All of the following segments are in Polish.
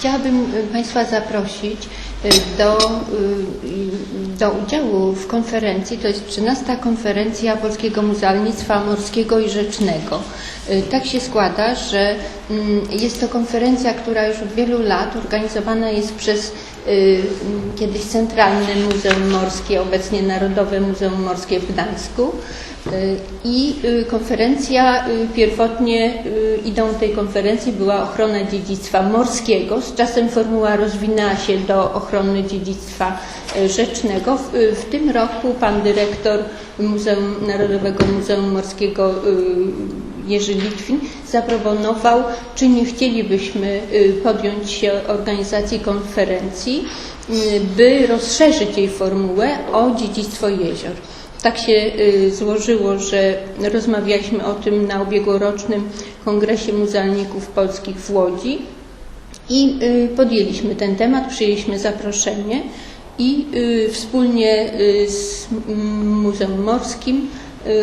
Chciałabym y, Państwa zaprosić y, do, y, do udziału w konferencji, to jest 13. konferencja Polskiego Muzealnictwa Morskiego i Rzecznego. Tak się składa, że mm, jest to konferencja, która już od wielu lat organizowana jest przez kiedyś Centralne Muzeum Morskie, obecnie Narodowe Muzeum Morskie w Gdańsku. I y, konferencja, y, pierwotnie y, ideą tej konferencji była ochrona dziedzictwa morskiego. Z czasem formuła rozwinęła się do ochrony dziedzictwa rzecznego. W, w tym roku pan dyrektor Muzeum Narodowego Muzeum Morskiego Jerzy Litwin zaproponował, czy nie chcielibyśmy podjąć się organizacji konferencji, by rozszerzyć jej formułę o dziedzictwo jezior. Tak się y, złożyło, że rozmawialiśmy o tym na ubiegłorocznym Kongresie Muzealników Polskich w Łodzi i y, podjęliśmy ten temat, przyjęliśmy zaproszenie i y, wspólnie z Muzeum Morskim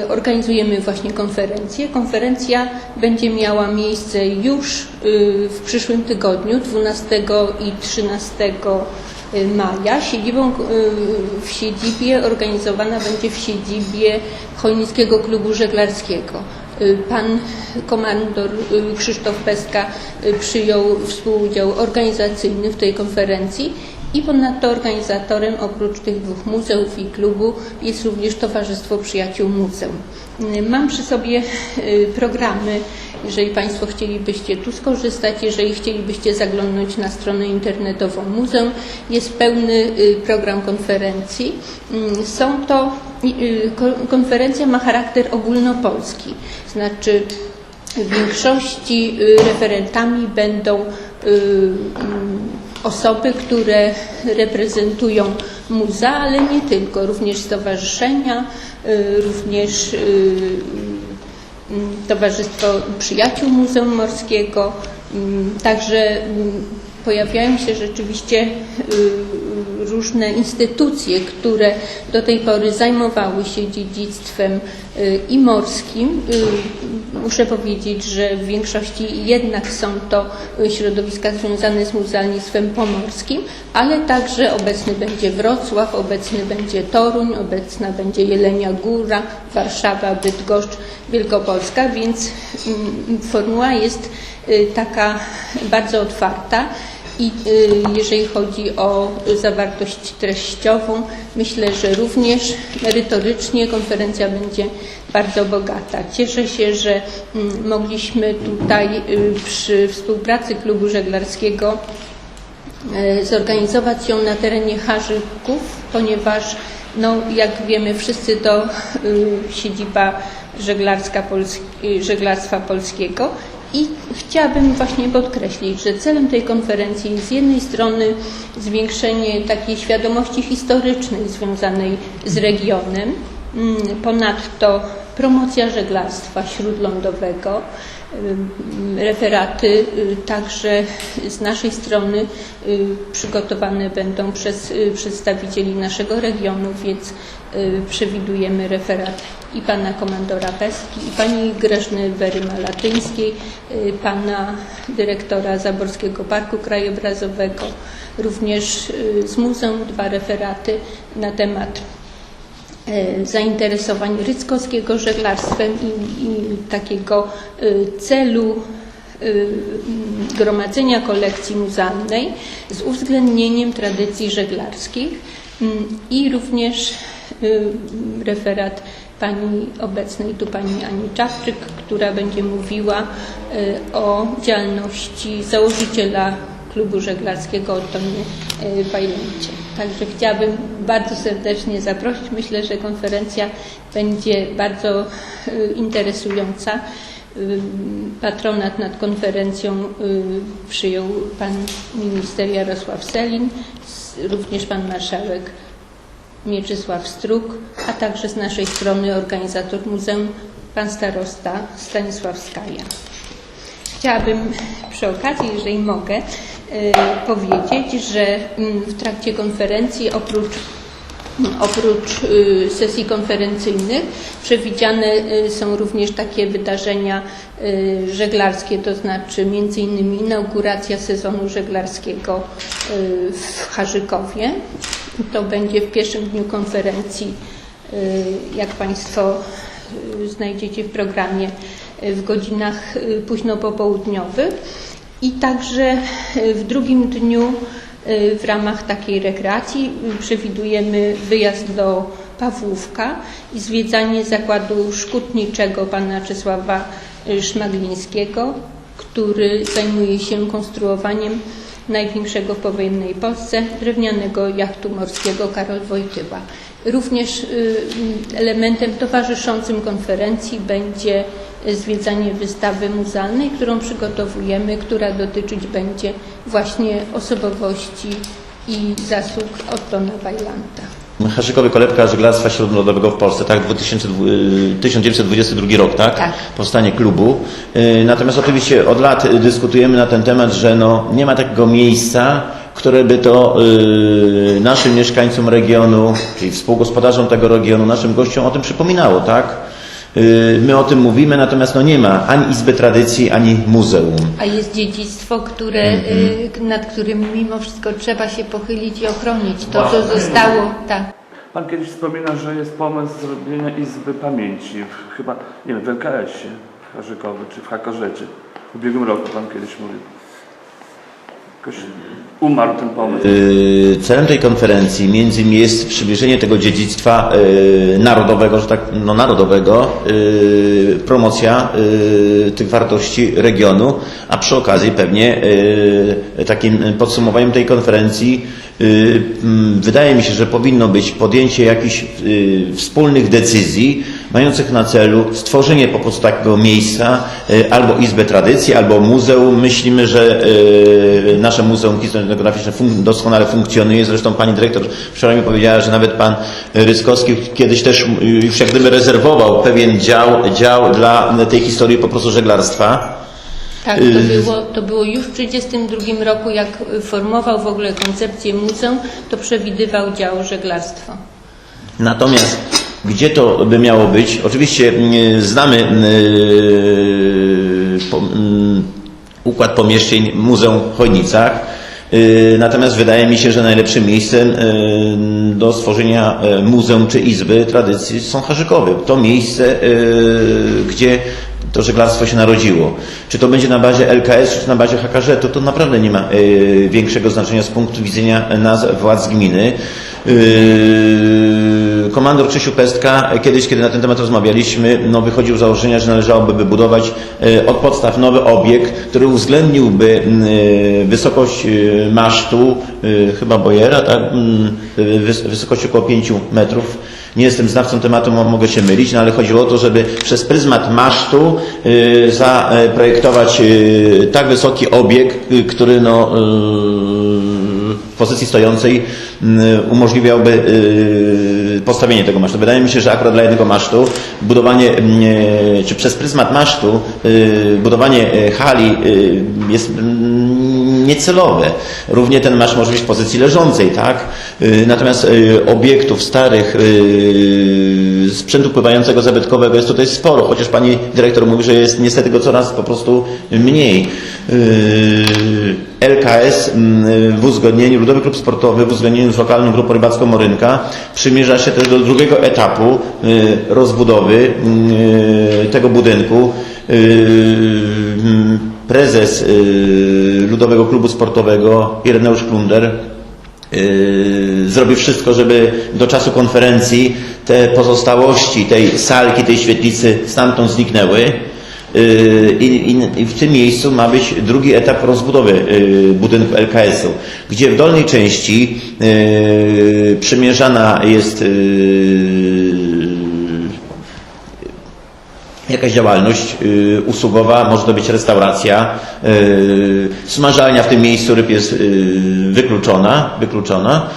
organizujemy właśnie konferencję. Konferencja będzie miała miejsce już w przyszłym tygodniu, 12 i 13 maja. Siedzibą y, w siedzibie organizowana będzie w siedzibie Chojnickiego Klubu Żeglarskiego. Y, Pan komandor y, Krzysztof Peska y, przyjął współudział organizacyjny w tej konferencji i ponadto organizatorem oprócz tych dwóch muzeów i klubu jest również Towarzystwo Przyjaciół Muzeum. Y, Mam przy sobie y, programy, jeżeli Państwo chcielibyście tu skorzystać, jeżeli chcielibyście zaglądnąć na stronę internetową muzeum, jest pełny y, program konferencji. Mm, Są to, ko- konferencja ma charakter ogólnopolski, znaczy w większości referentami będą mm, osoby, które reprezentują muzea, ale nie tylko, również stowarzyszenia, y, również y, mm, Towarzystwo Przyjaciół Muzeum Morskiego. Mm, Także mm, pojawiają się rzeczywiście y, różne instytucje, które do tej pory zajmowały się dziedzictwem y, i morskim. Y, Muszę powiedzieć, że w większości jednak są to y, środowiska związane z muzealnictwem pomorskim, ale także obecny będzie Wrocław, obecny będzie Toruń, obecna będzie Jelenia Góra, Warszawa, Bydgoszcz, Wielkopolska, więc mm, formuła jest taka bardzo otwarta. I y, jeżeli chodzi o zawartość treściową, myślę, że również merytorycznie konferencja będzie bardzo bogata. Cieszę się, że mm, mogliśmy tutaj y, przy współpracy Klubu Żeglarskiego e, zorganizować ją na terenie Harzyków, ponieważ no, jak wiemy wszyscy to y, siedziba żeglarska y, żeglarstwa polskiego i chciałabym właśnie podkreślić, że celem tej konferencji jest z jednej strony zwiększenie takiej świadomości historycznej związanej z regionem, mm, ponadto promocja żeglarstwa śródlądowego, referaty y, także z naszej strony y, przygotowane będą przez y, przedstawicieli naszego regionu, więc przewidujemy referat i pana komandora Pestki, i pani Grażyny Wery Malatyńskiej, y, pana dyrektora Zaborskiego Parku Krajobrazowego, również y, z muzeum dwa referaty na temat zainteresowań ryckowskiego żeglarstwem i, i takiego y, celu y, gromadzenia kolekcji muzealnej z uwzględnieniem tradycji żeglarskich Mm, i również y, referat pani obecnej tu pani Ani Czapczyk, która będzie mówiła y, o działalności założyciela klubu żeglarskiego Otonie y, Bajlencie. Także chciałabym bardzo serdecznie zaprosić. Myślę, że konferencja będzie bardzo y, interesująca. Y, Patronat nad konferencją y, przyjął pan minister Jarosław Selin, również pan marszałek Mieczysław Struk, a także z naszej strony organizator muzeum, pan starosta Stanisław Skaja. Chciałabym przy okazji, jeżeli mogę, e, powiedzieć, że mm, w trakcie konferencji oprócz Oprócz y, sesji konferencyjnych przewidziane y, są również takie wydarzenia y, żeglarskie, to znaczy między innymi inauguracja sezonu żeglarskiego w Harzykowie. To będzie w pierwszym dniu konferencji, y, jak Państwo y, znajdziecie w programie, y, w godzinach późno popołudniowych. I także w drugim dniu w ramach takiej rekreacji przewidujemy wyjazd do Pawłówka i zwiedzanie zakładu szkutniczego pana Czesława Szmaglińskiego, który zajmuje się konstruowaniem największego w powojennej Polsce drewnianego jachtu morskiego Karol Wojtyła. Również y, elementem towarzyszącym konferencji będzie zwiedzanie wystawy muzealnej, którą przygotowujemy, która dotyczyć będzie właśnie osobowości i zasług Ottona Weilanda. Harzykowy kolebka żeglarstwa śródlądowego w Polsce, tak? 2000, y, 1922 rok, tak? Tak. Powstanie klubu. Y, Natomiast oczywiście od lat y, dyskutujemy na ten temat, że no, nie ma takiego miejsca, które by to y, naszym mieszkańcom regionu, czyli współgospodarzom tego regionu, naszym gościom o tym przypominało, tak? Y, My o tym mówimy, natomiast no nie ma ani Izby Tradycji, ani muzeum. A jest dziedzictwo, które, y, nad którym mimo wszystko trzeba się pochylić i ochronić. To, co zostało, tak. Pan kiedyś wspomina, że jest pomysł zrobienia Izby Pamięci, w, chyba, nie wiem, w LKS-ie Harzykowy, czy w Hakorzecie. W ubiegłym roku Pan kiedyś mówił. Jakoś umarł ten pomysł. Y, Celem tej konferencji między innymi jest przybliżenie tego dziedzictwa y, narodowego, że tak, no narodowego, y, promocja tych wartości regionu, a przy okazji pewnie takim podsumowaniem tej konferencji wydaje mi się, że powinno być podjęcie jakichś y, wspólnych decyzji mających na celu stworzenie po prostu takiego miejsca, y, albo Izbę Tradycji, albo muzeum. Myślimy, że y, nasze Muzeum Etnograficzne fun- doskonale funkcjonuje. Zresztą pani dyrektor wczoraj mi powiedziała, że nawet pan Ryskowski kiedyś też y, już jak gdyby rezerwował pewien dział, dział dla tej historii po prostu żeglarstwa. Tak, to było, to było już w 1932 roku, jak formował w ogóle koncepcję muzeum, to przewidywał dział żeglarstwo. Natomiast gdzie to by miało być? Oczywiście mm, znamy yy, po, mm, układ pomieszczeń Muzeum w Chojnicach. Yy, Natomiast wydaje mi się, że najlepszym miejscem do stworzenia yy, muzeum czy izby tradycji są Harzykowy. To miejsce, gdzie to żeglarstwo się narodziło. Czy to będzie na bazie LKS, czy na bazie HKŻ, to, to naprawdę nie ma yy, większego znaczenia z punktu widzenia nas władz gminy. Yy, Komandor Krzysiu Pestka kiedyś, kiedy na ten temat rozmawialiśmy, no wychodził z założenia, że należałoby wybudować yy, od podstaw nowy obiekt, który uwzględniłby wysokość masztu, chyba Bojera, tak? Wys- wysokość około 5 metrów. Nie jestem znawcą tematu, mo- mogę się mylić, no ale chodziło o to, żeby przez pryzmat masztu yy, zaprojektować yy, tak wysoki obiekt, yy, który no, w pozycji stojącej umożliwiałby postawienie tego masztu. Wydaje mi się, że akurat dla jednego masztu budowanie, czy przez pryzmat masztu budowanie yy, hali jest mm, niecelowe. Równie ten maszt może być w pozycji leżącej, tak? Yy, Natomiast yy, obiektów starych, yy, sprzętu pływającego zabytkowego jest tutaj sporo, chociaż pani dyrektor mówi, że jest niestety go coraz po prostu mniej. LKS mm, w uzgodnieniu, Ludowy Klub Sportowy w uzgodnieniu z lokalną grupą rybacką Morynka przymierza się też do drugiego etapu yy, rozbudowy yy, tego budynku. Yy, mm, Prezes Ludowego Klubu Sportowego Ireneusz Klunder zrobi wszystko, żeby do czasu konferencji te pozostałości tej salki, tej świetlicy stamtąd zniknęły. Yy, I, i, w tym miejscu ma być drugi etap rozbudowy yy, budynku LKS-u, gdzie w dolnej części yy, przymierzana jest jakaś działalność y, usługowa, może to być restauracja, y, smażalnia w tym miejscu ryb jest y, wykluczona, wykluczona.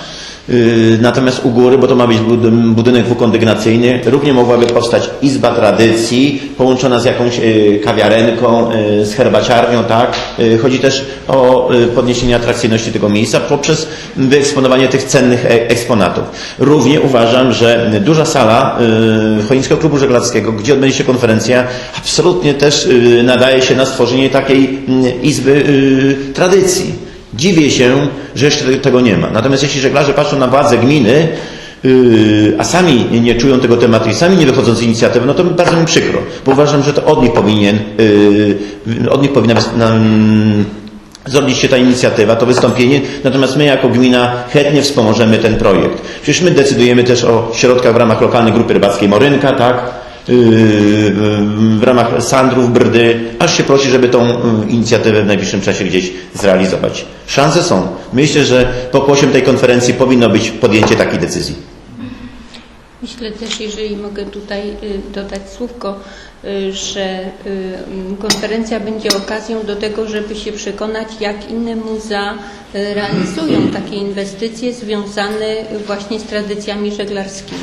Yy, Natomiast u góry, bo to ma być bud- budynek dwukondygnacyjny, równie mogłaby powstać izba tradycji, połączona z jakąś yy, kawiarenką, yy, z herbaciarnią, tak? Chodzi też o podniesienie atrakcyjności tego miejsca poprzez wyeksponowanie tych cennych e- eksponatów. Równie uważam, że duża sala Chojnickiego Klubu Żeglarskiego, gdzie odbędzie się konferencja, absolutnie też nadaje się na stworzenie takiej yy, izby tradycji. Dziwię się, że jeszcze te- tego nie ma. Natomiast jeśli żeglarze patrzą na władze gminy, yy, a sami nie czują tego tematu i sami nie wychodzą z inicjatywy, no to bardzo mi przykro, bo uważam, że to od nich powinien, yy, od nich powinna zrobić się ta inicjatywa, to wystąpienie, natomiast my jako gmina chętnie wspomożemy ten projekt. Przecież my decydujemy też o środkach w ramach lokalnej grupy rybackiej Morynka, tak? Yy, w ramach Sandrów, Brdy, aż się prosi, żeby tą inicjatywę w najbliższym czasie gdzieś zrealizować. Szanse są. Myślę, że pokłosiem tej konferencji powinno być podjęcie takiej decyzji. Myślę też, jeżeli mogę tutaj y, dodać słówko, y, że y, konferencja będzie okazją do tego, żeby się przekonać, jak inne muzea realizują takie inwestycje związane właśnie z tradycjami żeglarskimi.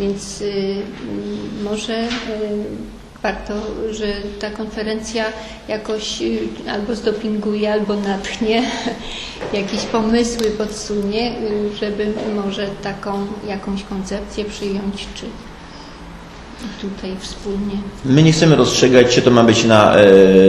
Więc może warto, że ta konferencja jakoś y, albo zdopinguje, albo natchnie, jakieś pomysły podsunie, y, żeby może taką jakąś koncepcję przyjąć, czy tutaj wspólnie. My nie chcemy rozstrzygać, czy to ma być na, e,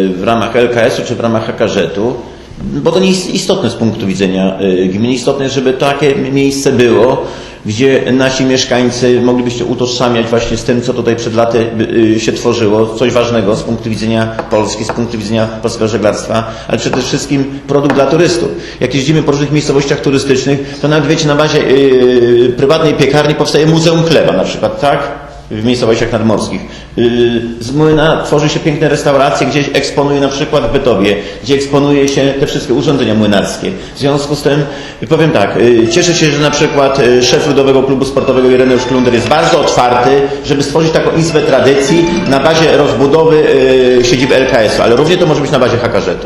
w ramach LKS-u, czy w ramach HKŻ-u, bo to nie jest istotne z punktu widzenia e, gminy. Istotne, żeby takie miejsce było, gdzie nasi mieszkańcy mogliby się utożsamiać właśnie z tym, co tutaj przed laty e, się tworzyło, coś ważnego z punktu widzenia Polski, z punktu widzenia polskiego żeglarstwa, ale przede wszystkim produkt dla turystów. Jak jeździmy po różnych miejscowościach turystycznych, to nawet wiecie, na bazie e, prywatnej piekarni powstaje Muzeum Chleba na przykład, tak? W miejscowościach nadmorskich. Yy, Z młyna tworzy się piękne restauracje, gdzieś eksponuje na przykład w Bytowie, gdzie eksponuje się te wszystkie urządzenia młynarskie. W związku z tym powiem tak, yy, cieszę się, że na przykład yy, szef Ludowego Klubu Sportowego Ireneusz Klunder jest bardzo otwarty, żeby stworzyć taką izbę tradycji na bazie rozbudowy siedziby LKS-u, ale równie to może być na bazie HKŻ-u.